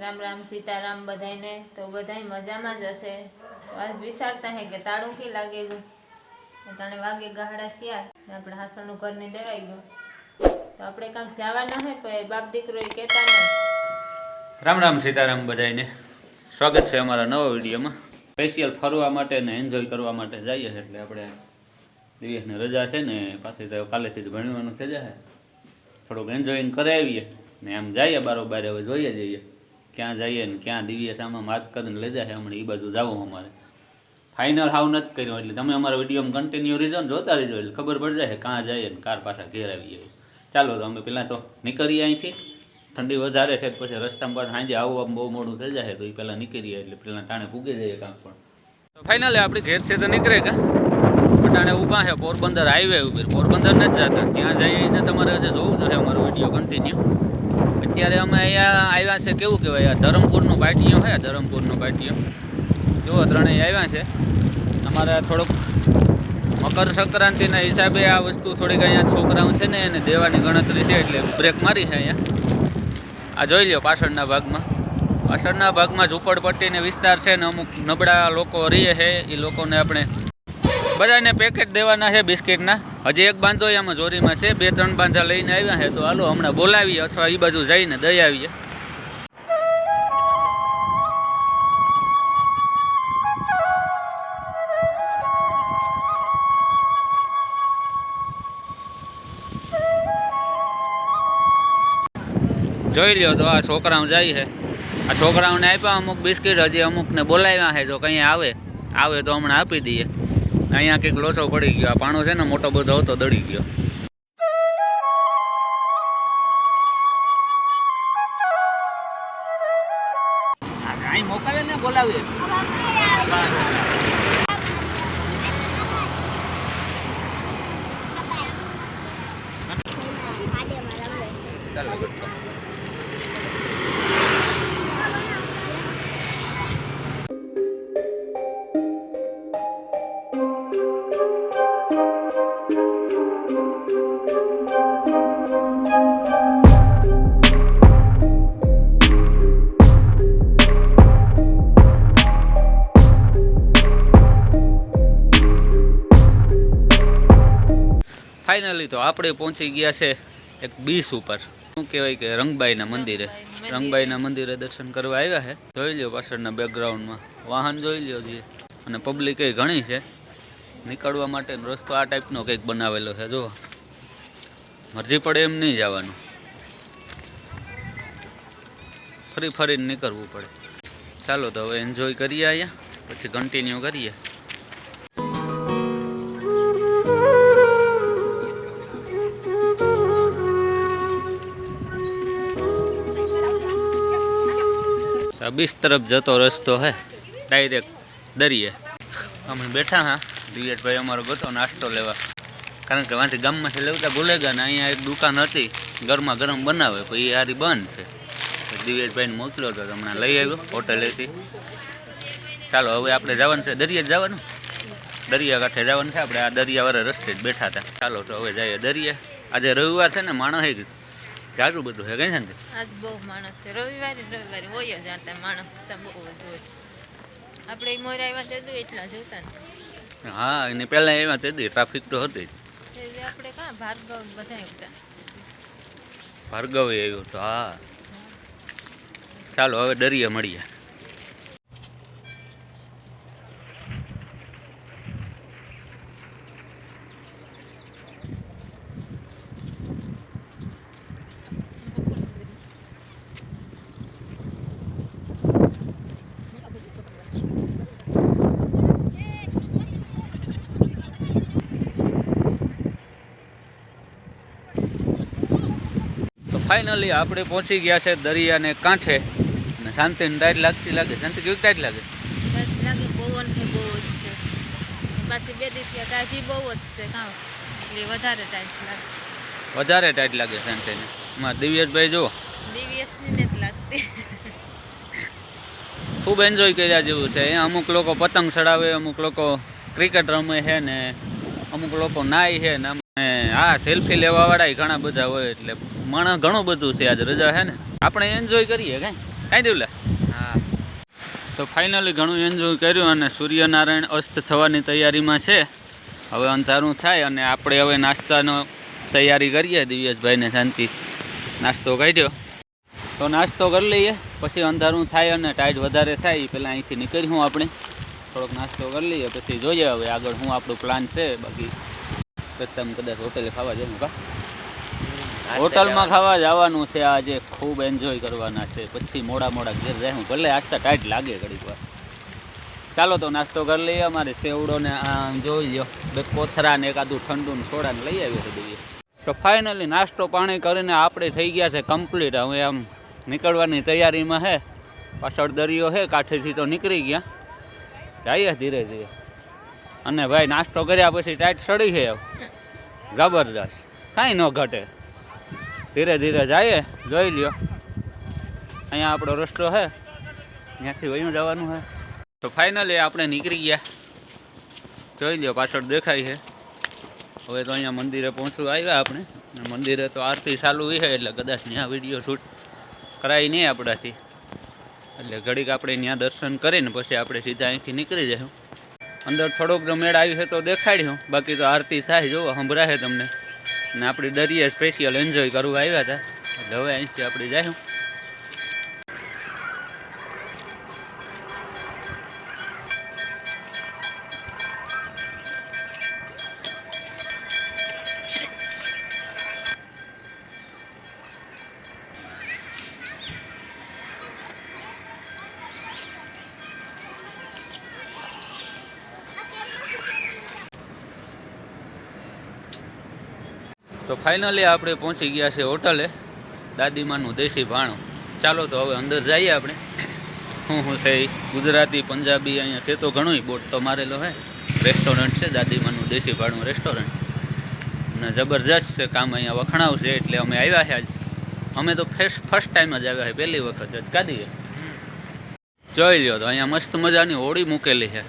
રામ રામ સીતારામ બધાને તો બધાય મજામાં જ હશે. આજ વિચારતા હે કે તાળું કી લાગે ગયું? તાણે વાગે ગહાડા શિયાળ આપણે હાસણનું ઘરને દેવાઈ ગયું. તો આપણે કાંઈક જવાના હે, પણ બાપ દીકરો એ કહેતા નહીં. રામ રામ સીતારામ બધાને સ્વાગત છે અમારા નવા વિડીયોમાં. સ્પેશિયલ ફરવા માટે ને એન્જોય કરવા માટે જઈએ એટલે આપણે દિવસની રજા છે ને પાછી તો કાલેથી જ ભણવાનું થઈ જાય થોડુંક એન્જોયિંગ કરાવીએ ને આમ જઈએ બારોબાર, હવે જોઈએ જઈએ. ક્યાં જઈએ ને ક્યાં દિવ્ય સામા માર્ક કરીને લઈ જાય હમણાં એ બાજુ જવું અમારે. ફાઇનલ હાવ નથી કર્યો એટલે તમે અમારા વિડીયોમાં કન્ટિન્યુ રહેજો ને જોતા રહેજો એટલે ખબર પડી જાય ક્યાં જઈએ ને કાર પાછા ઘેર આવી જાય ચાલો તો અમે પહેલાં તો નીકળીએ અહીંથી. ઠંડી વધારે છે પછી રસ્તામાં પાછા સાંજે આમ બહુ મોડું થઈ જાય તો એ પહેલાં નીકળીએ એટલે પહેલાં ટાણે પૂગી જઈએ કાંક પણ. તો ફાઇનલી આપણી ઘેર છે તો નીકળે કા? અટાણે ઊભા છે પોરબંદર હાઈવે ઉપર. પોરબંદર નથી જતા. ત્યાં જઈએ તમારે હજી જોવું જોઈએ અમારો વીડિયો કન્ટિન્યુ અત્યારે અમે અહીંયા આવ્યા છે, કેવું કહેવાય ધરમપુરનો હે છે ધરમપુરનો પાટિયો. જુઓ, ત્રણેય આવ્યા છે. અમારે થોડુંક મકર સંક્રાંતિના હિસાબે આ વસ્તુ થોડીક અહીંયા છોકરાઓ છે ને, એને દેવાની ગણતરી છે, એટલે બ્રેક મારી છે અહીંયા. આ જોઈ લો પાછળના ભાગમાં. પાછળના ભાગમાં ઝૂંપડપટ્ટીને વિસ્તાર છે ને અમુક નબળા લોકો રહીએ છે, એ લોકોને આપણે બધાને પેકેટ દેવાના છે બિસ્કિટના. હજી એક બાંધો આમાં જોરીમાં છે. બે, ત્રણ બાંધા લઈને આવ્યા છે. તો હાલો હમણાં બોલાવીએ અથવા એ બાજુ જઈને દઈ આવીએ. જોઈ લ્યો તો આ છોકરાઓ જાય છે. આ છોકરાઓને આપ્યા અમુક બિસ્કિટ, હજી અમુકને બોલાવ્યા છે. જો કંઈ આવે આવે તો હમણાં આપી દઈએ. અહીંયા કંઈક લોચો પડી ગયો. આ પાણો છે ને મોટો બધો હતો દળી ગયો. અહીં મોકલે ને બોલાવીએ ચાલો. ફાઇનલી તો આપણે પહોંચી ગયા છે એક બીચ ઉપર. શું કહેવાય કે રંગબાઈના મંદિરે. રંગબાઈના મંદિરે. દર્શન કરવા આવ્યા છે. જોઈ લ્યો પાછળના બેકગ્રાઉન્ડમાં વાહન જોઈ લ્યો જોઈએ અને પબ્લિક એ ઘણી છે. નીકળવા માટેનો રસ્તો આ ટાઈપનો કંઈક બનાવેલો છે. જો મરજી પડે એમ નહીં જવાનું. ફરી ફરીને નીકળવું પડે. ચાલો તો હવે એન્જોય કરીએ અહીંયા. પછી કન્ટિન્યુ કરીએ. બીચ તરફ જતો રસ્તો હે. ડાયરેક્ટ દરિયે. અમે બેઠા હા. દિવેશભાઈ અમારો ગતો નાસ્તો લેવા. કારણ કે વાંથી ગામમાંથી લેવતા ભૂલેગા ને અહીંયા એક દુકાન હતી ગરમા ગરમ બનાવે, પણ એ હારી બંધ છે. તો મોકલ્યો હતો હમણાં લઈ આવ્યો હોટેલેથી ચાલો, હવે આપણે જવાનું છે દરિયે જવાનું? દરિયા કાંઠે જવાનું છે, આપણે આ દરિયાવાળા રસ્તે જ બેઠા હતા. ચાલો, તો હવે જઈએ દરિયે. આજે રવિવાર છે ને, માણસ જાજુ બધું છે કઈ છે? ને આજ બહુ માણસ છે. રવિવારે રવિવારે હોય જ આતા માણસ તો બહુ જ હોય. આપણે મોર આવ્યા તે તો એટલા જોતા ને. હા એને પહેલાં એમાં તેથી ટ્રાફિક તો હતી જ આપણે કાં ભાર્ગવ બધા હતા. ભાર્ગવે આવ્યો તો હા. ચાલો હવે દરિયા મળીએ. ફાઇનલી આપણે પહોંચી ગયા છે દરિયાને કાંઠે. અને શાંતિને ટાઈટ લાગતી લાગે. શાંતિ કેવી ટાઈટ લાગે? લાગે પવન છે બહુ જ છે. પાછી બે દિવસથી ટાઢી બહુ જ છે કાં? એટલે વધારે ટાઈટ લાગે. વધારે ટાઈટ લાગે શાંતિને. એમાં દિવ્યેશભાઈ નથી લાગતી. ખૂબ એન્જોય કર્યા જેવું છે. અમુક લોકો પતંગ ચડાવે અમુક લોકો ક્રિકેટ રમે છે ને અમુક લોકો નાય છે ને હા સેલ્ફી લેવા વાળા ઘણા બધા હોય એટલે માણસ ઘણું બધું છે આજે રજા છે ને? આપણે એન્જોય કરીએ કાંઈ? કાંઈ દેવું લે? હા. તો ફાઇનલી ઘણું એન્જોય કર્યું અને સૂર્યનારાયણ અસ્ત થવાની તૈયારીમાં છે. હવે અંધારું થાય અને આપણે હવે નાસ્તાનો તૈયારી કરીએ દિવ્યેશભાઈને શાંતિ. નાસ્તો કાઢ્યો તો નાસ્તો કરી લઈએ પછી અંધારું થાય અને ટાઈટ વધારે થાય એ પહેલાં અહીંથી નીકળ્યું આપણે. થોડોક નાસ્તો કરી લઈએ પછી જોઈએ હવે આગળ શું આપણું પ્લાન છે બાકી રસ્તામાં કદાચ હોટેલે ખાવા જવું કા? હોટલમાં ખાવા જવાનું છે આજે ખૂબ એન્જોય કરવાના છે. પછી મોડા મોડા ઘેર રહેવું. ભલે આસ્તા ટાઈટ લાગે ઘડીક વાર. ચાલો તો નાસ્તો કરી લઈએ અમારે સેવડો ને આ જોઈ લો બે કોથરા ને એકાદું ઠંડુ ને સોડા ને લઈ આવ્યો છે દઈએ. તો ફાઇનલી નાસ્તો પાણી કરીને આપણે થઈ ગયા છે કમ્પ્લીટ હવે આમ નીકળવાની તૈયારીમાં છે પાછળ દરિયો છે કાંઠેથી તો નીકળી ગયા. જઈએ ધીરે ધીરે. અને ભાઈ નાસ્તો કર્યા પછી ટાઈટ સડી છે. જબરદસ્ત કાંઈ ન ઘટે. ધીરે ધીરે જઈએ, જોઈ લ્યો. અહીંયા આપણો રસ્તો છે. ત્યાંથી વયું જવાનું છે. તો ફાઇનલી આપણે નીકળી ગયા. જોઈ લ્યો, પાછળ દેખાય છે. હવે તો અહીંયા મંદિરે પહોંચવા આવ્યા આપણે. મંદિરે તો આરતી ચાલુ છે એટલે કદાચ ત્યાં વીડિયો શૂટ કરાય નહીં આપણાથી. એટલે ઘડીક આપણે ત્યાં દર્શન કરીને પછી આપણે સીધા અહીંથી નીકળી જઈશું અંદર થોડોક જો મેળ આવ્યું છે તો દેખાડ્યું. બાકી તો આરતી થાય જુઓ સંભળાશે તમને. ને આપણી દરિયા સ્પેશિયલ એન્જોય કરવા આવ્યા હતા. એટલે હવે અહીંથી આપણે જઈશું તો ફાઇનલી આપણે પહોંચી ગયા છે હોટલે, દાદીમાનું દેશી ભાણું. ચાલો તો હવે અંદર જઈએ આપણે. હું શું છે ગુજરાતી, પંજાબી, અહીંયા છે તો ઘણું બોટ તો મારેલો હે. રેસ્ટોરન્ટ છે, દાદીમાનું દેશી ભાણું રેસ્ટોરન્ટ અને જબરજસ્ત છે કામ અહીંયા વખણાવશે એટલે અમે આવ્યા છે આજ. અમે તો ફર્સ્ટ ફર્સ્ટ ટાઈમ જ આવ્યા છે, પહેલી વખત જ. કાઢીએ જોઈ લ્યો તો, અહીંયા મસ્ત મજાની હોળી મૂકેલી છે.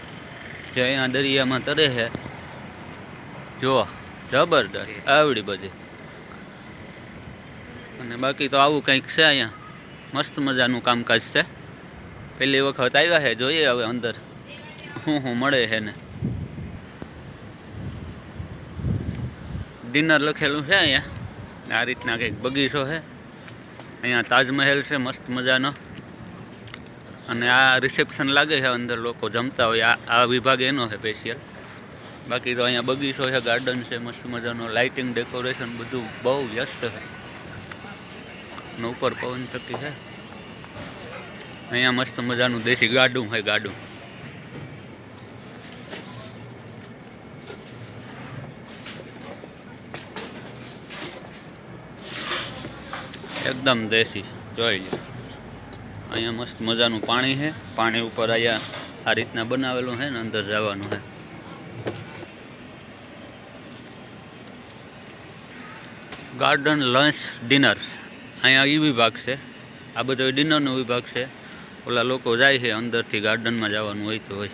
જે અહીંયા દરિયામાં તરે છે. જુઓ. જબરદસ્ત, આવડી બધી. અને બાકી તો આવું કંઈક છે અહીંયા. મસ્ત મજાનું કામકાજ છે. પહેલી વખત આવ્યા છે જોઈએ હવે અંદર. શું શું મળે છે ને. ડિનર લખેલું છે અહીંયા. આ રીતના કંઈક બગીચો છે. અહીંયા તાજમહેલ છે, મસ્ત મજાનો. અને આ રિસેપ્શન લાગે છે અંદર લોકો જમતા હોય. આ આ વિભાગ એનો છે સ્પેશિયલ બાકી તો અહીંયા બગીચો છે ગાર્ડન છે, મસ્ત મજાનો લાઇટિંગ ડેકોરેશન બધું બહુ વ્યસ્ત છે. અને ઉપર પવન ચક્કી છે. અહીંયા મસ્ત મજાનું દેશી ગાડું છે ગાડું. એકદમ દેશી, જોઈ લો અહીંયા મસ્ત મજાનું પાણી છે. પાણી ઉપર અહીંયા આ રીતના બનાવેલું છે ને, અંદર જવાનું છે. Garden lunch dinner. અહીંયા એ વિભાગ છે. આ બધો ડિનરનો વિભાગ છે. ઓલા લોકો જાય છે અંદરથી ગાર્ડનમાં જવાનું હોય તો હોય.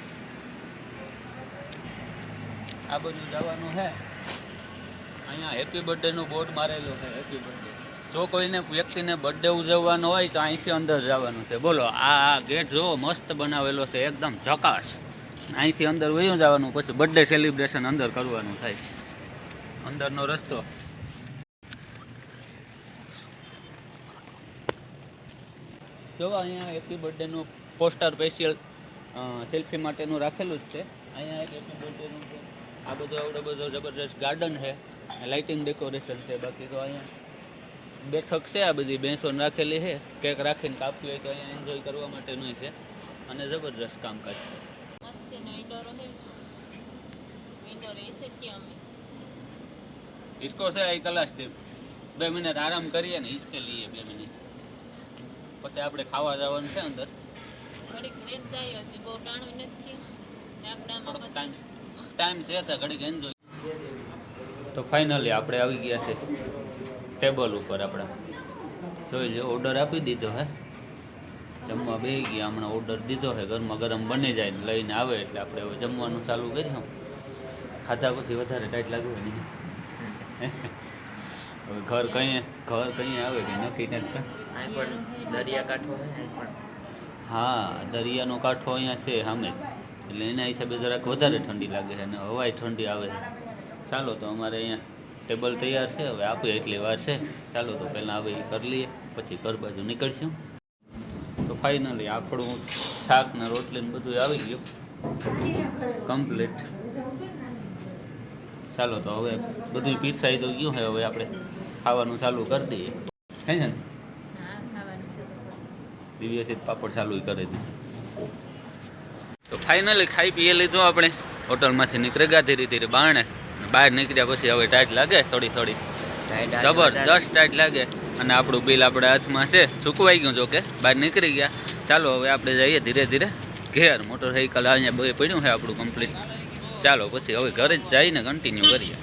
આ બધું જવાનું છે. અહીંયા હેપી બર્થડેનું બોર્ડ મારેલું છે હેપી બર્થડે જો કોઈને વ્યક્તિને બર્થડે ઉજવવાનો હોય તો અહીંથી અંદર જવાનું છે. બોલો, આ ગેટ જોવો, મસ્ત બનાવેલો છે, એકદમ ચકાશ અહીંથી અંદર વયું જવાનું, પછી બર્થડે સેલિબ્રેશન અંદર કરવાનું થાય. અંદરનો રસ્તો. જો અહીંયા હેપી બર્થડેનું પોસ્ટર સ્પેશિયલ સેલ્ફી માટેનું રાખેલું જ છે અહીંયા એક હેપી બર્થડેનું છે આ બધો આવડો બધો જબરજસ્ત ગાર્ડન છે લાઇટિંગ ડેકોરેશન છે બાકી તો અહીંયા બેઠક છે આ બધી બેસો રાખેલી છે કેક રાખીને કાપવી હોય તો અહીંયા એન્જોય કરવા માટેનું છે અને જબરજસ્ત કામકાજ છે મસ્ત એનો ઇન્ડોર છે ઇન્ડોર રહી શકીએ અમે इसको से एक क्लास थी બે મિનિટ આરામ કરીએ ને હિસકે લઈએ બે મિનિટ પછી આપણે ખાવા જવાનું છે અંદર. ટાઈમ છે તો ઘડીક એન્જોય તો ફાઇનલી આપણે આવી ગયા છે ટેબલ ઉપર આપણે. જોઈ લો ઓર્ડર આપી દીધો હે. જમવા બે ગયા હમણાં ઓર્ડર દીધો છે ગરમા ગરમ બની જાય લઈને આવે એટલે આપણે હવે જમવાનું ચાલુ કરીશું. ખાધા પછી વધારે ટાઈટ લાગવું નહીં ઘર કઈ ઘર કઈ આવે કે નક્કી નથી છે હા દરિયાનો કાંઠો અહીંયા છે સામે. એટલે એના હિસાબે જરાક વધારે ઠંડી લાગે છે અને હવાય ઠંડી આવે છે. ચાલો તો અમારે અહીંયા ટેબલ તૈયાર છે હવે આપે એટલી વાર છે. ચાલો તો પહેલાં હવે એ કરી લઈએ પછી ઘર બાજુ નીકળશું. તો ફાઇનલી આપણું શાક ને રોટલી ને બધું આવી ગયું. કમ્પ્લીટ ચાલો તો હવે બધું પીરસાઈ તો ગયું હવે આપણે ખાવાનું ચાલુ કરી દઈએ. કઈ ને? હા દિવ્યસિત પાપડ ચાલુ કરી દીધું તો ફાઇનલી ખાઈ પીએ લીધું આપણે. હોટલમાંથી નીકળી ગયા ધીરે ધીરે બારણે. બહાર નીકળ્યા પછી હવે ટાઈટ લાગે થોડી થોડી. જબરદસ્ત ટાઈટ લાગે. અને આપણું બિલ આપણા હાથમાં છે ચૂકવાઈ ગયું જોકે. બહાર નીકળી ગયા. ચાલો હવે આપણે જઈએ ધીરે ધીરે. ઘેર મોટર મોટરસાઇકલ અહીંયા બે પડ્યું છે આપણું કમ્પ્લીટ ચાલો, પછી હવે ઘરે જ જઈને કન્ટિન્યુ કરીએ.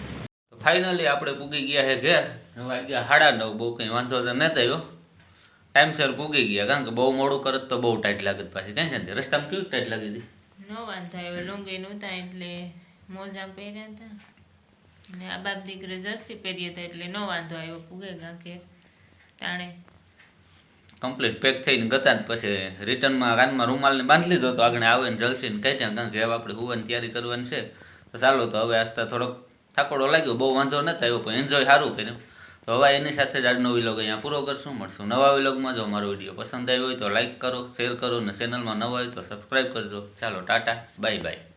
તો ફાઇનલી આપણે પૂગી ગયા છે ઘેર. હવે વાગ્યા સાડા નવ, બહુ કંઈ વાંધો તો નથી થયો ટાઈમસર પૂગી ગયા, કારણ કે બહુ મોડું કરત તો બહુ ટાઈટ લાગે પાછી, કઈ છે રસ્તામાં કેવી ટાઈટ લાગી હતી? નો વાંધો આવ્યો, લુંગી નહોતા, એટલે મોજા પહેર્યા હતા. ને આ બાપ દીકરે જર્સી પહેરી હતા, એટલે નો વાંધો આવ્યો પૂગે ગા કે ટાણે કમ્પ્લીટ પેક થઈને ગતા પછી રિટર્નમાં કાનમાં રૂમાલને બાંધી લીધો તો આગળ આવે ને જલસીને કહી દે કારણ કે હવે આપણે હોવાની તૈયારી કરવાની છે. તો ચાલો તો હવે આસ્તા થોડોક થાકોડો લાગ્યો, બહુ વાંધો ન આવ્યો, પણ એન્જોય સારું કર્યું. તો હવે એની સાથે જ આજનો વિલોગ અહીંયા પૂરો કરશું. મળશું નવા વિલોગમાં જો અમારો વીડિયો પસંદ આવ્યો હોય તો લાઇક કરો શેર કરો અને ચેનલમાં નવા હોય તો સબસ્ક્રાઈબ કરજો. ચાલો, ટાટા બાય બાય